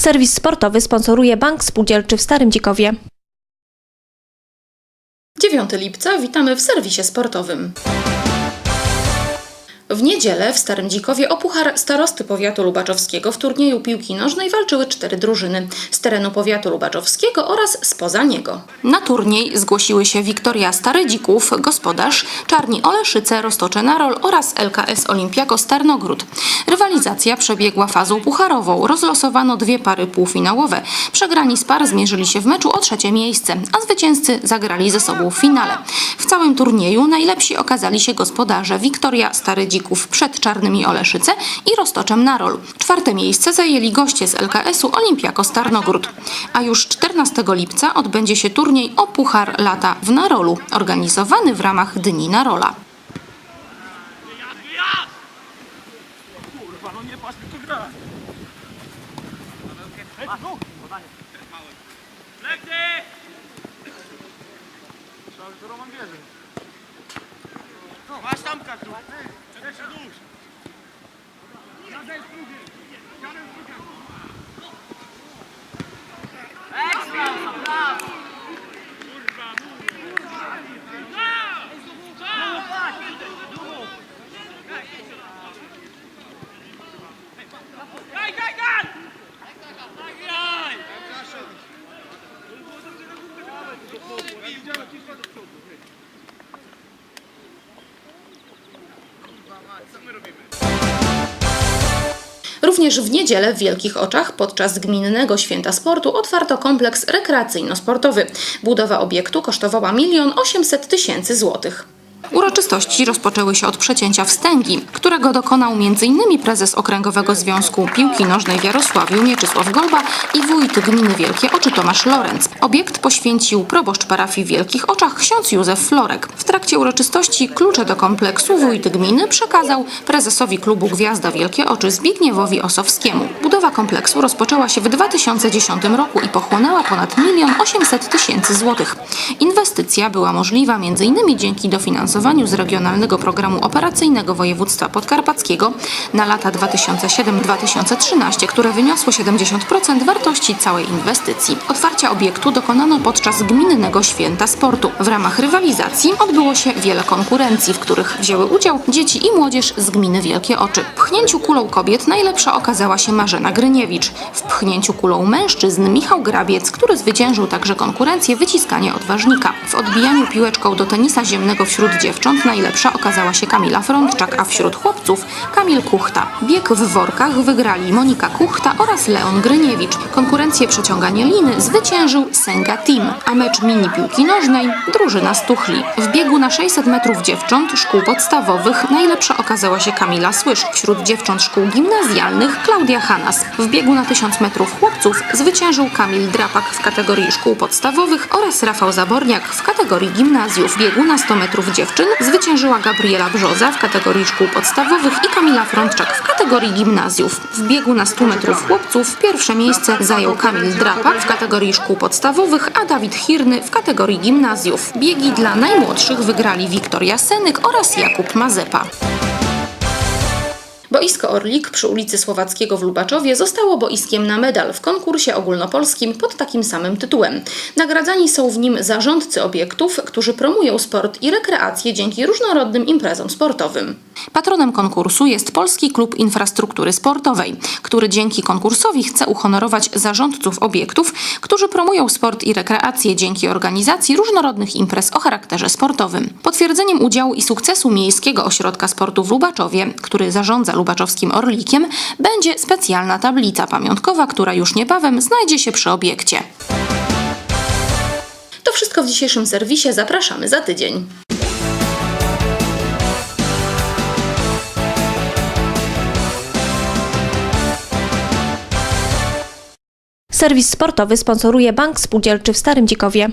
Serwis sportowy sponsoruje Bank Spółdzielczy w Starym Dziekowie. 9 lipca witamy w serwisie sportowym. W niedzielę w Starym Dzikowie o puchar starosty powiatu lubaczowskiego w turnieju piłki nożnej walczyły cztery drużyny z terenu powiatu lubaczowskiego oraz spoza niego. Na turniej zgłosiły się Wiktoria Stary Dzików, gospodarz, Czarni Oleszyce, Roztocze Narol oraz LKS Olimpiakos Tarnogród. Rywalizacja przebiegła fazą pucharową. Rozlosowano dwie pary półfinałowe. Przegrani z par zmierzyli się w meczu o trzecie miejsce, a zwycięzcy zagrali ze sobą w finale. Całym turnieju najlepsi okazali się gospodarze Wiktoria Stary Dzików przed Czarnymi Oleszyce i Roztoczem Narol. Czwarte miejsce zajęli goście z LKS-u Olimpiakos Tarnogród. A już 14 lipca odbędzie się turniej o Puchar Lata w Narolu, organizowany w ramach Dni Narola. Kurwa, no nie patrz, gra. Lekty! Że Roman bierze. Masz tam Kasiu. Jeszcze dusz. Nadaj drugi. Jadę z drugiego. Również w niedzielę w Wielkich Oczach podczas gminnego święta sportu otwarto kompleks rekreacyjno-sportowy. Budowa obiektu kosztowała 1 800 tysięcy złotych. Uroczystości rozpoczęły się od przecięcia wstęgi, którego dokonał m.in. prezes Okręgowego Związku Piłki Nożnej w Jarosławiu Mieczysław Golba i wójt gminy Wielkie Oczy Tomasz Lorenc. Obiekt poświęcił proboszcz parafii Wielkich Oczach ksiądz Józef Florek. W trakcie uroczystości klucze do kompleksu wójt gminy przekazał prezesowi klubu Gwiazda Wielkie Oczy Zbigniewowi Osowskiemu. Budowa kompleksu rozpoczęła się w 2010 roku i pochłonęła ponad 1 800 tysięcy złotych. Inwestycja była możliwa m.in. dzięki dofinansowaniu z Regionalnego Programu Operacyjnego Województwa Podkarpackiego na lata 2007-2013, które wyniosło 70% wartości całej inwestycji. Otwarcia obiektu dokonano podczas gminnego święta sportu. W ramach rywalizacji odbyło się wiele konkurencji, w których wzięły udział dzieci i młodzież z gminy Wielkie Oczy. W pchnięciu kulą kobiet najlepsza okazała się Marzena Gryniewicz. W pchnięciu kulą mężczyzn Michał Grabiec, który zwyciężył także konkurencję wyciskanie odważnika. W odbijaniu piłeczką do tenisa ziemnego wśród dziewcząt najlepsza okazała się Kamila Frądczak, a wśród chłopców Kamil Kuchta. Bieg w workach wygrali Monika Kuchta oraz Leon Gryniewicz. Konkurencję przeciąganie liny zwyciężył Senga Team, a mecz mini piłki nożnej drużyna Stuchli. W biegu na 600 metrów dziewcząt szkół podstawowych najlepsza okazała się Kamila Słysz. Wśród dziewcząt szkół gimnazjalnych Klaudia Hanas. W biegu na 1000 metrów chłopców zwyciężył Kamil Drapak w kategorii szkół podstawowych oraz Rafał Zaborniak w kategorii gimnazjów. W biegu na 100 metrów dziewczyn zwyciężyła Gabriela Brzoza w kategorii szkół podstawowych i Kamila Frączak w kategorii gimnazjów. W biegu na 100 metrów chłopców pierwsze miejsce zajął Kamil Drapak w kategorii szkół podstawowych, a Dawid Hirny w kategorii gimnazjów. Biegi dla najmłodszych wygrali Wiktoria Senyk oraz Jakub Mazepa. Boisko Orlik przy ulicy Słowackiego w Lubaczowie zostało boiskiem na medal w konkursie ogólnopolskim pod takim samym tytułem. Nagradzani są w nim zarządcy obiektów, którzy promują sport i rekreację dzięki różnorodnym imprezom sportowym. Patronem konkursu jest Polski Klub Infrastruktury Sportowej, który dzięki konkursowi chce uhonorować zarządców obiektów, którzy promują sport i rekreację dzięki organizacji różnorodnych imprez o charakterze sportowym. Potwierdzeniem udziału i sukcesu Miejskiego Ośrodka Sportu w Lubaczowie, który zarządza lubaczowskim Orlikiem, będzie specjalna tablica pamiątkowa, która już niebawem znajdzie się przy obiekcie. To wszystko w dzisiejszym serwisie. Zapraszamy za tydzień. Serwis sportowy sponsoruje Bank Spółdzielczy w Starym Dziekowie.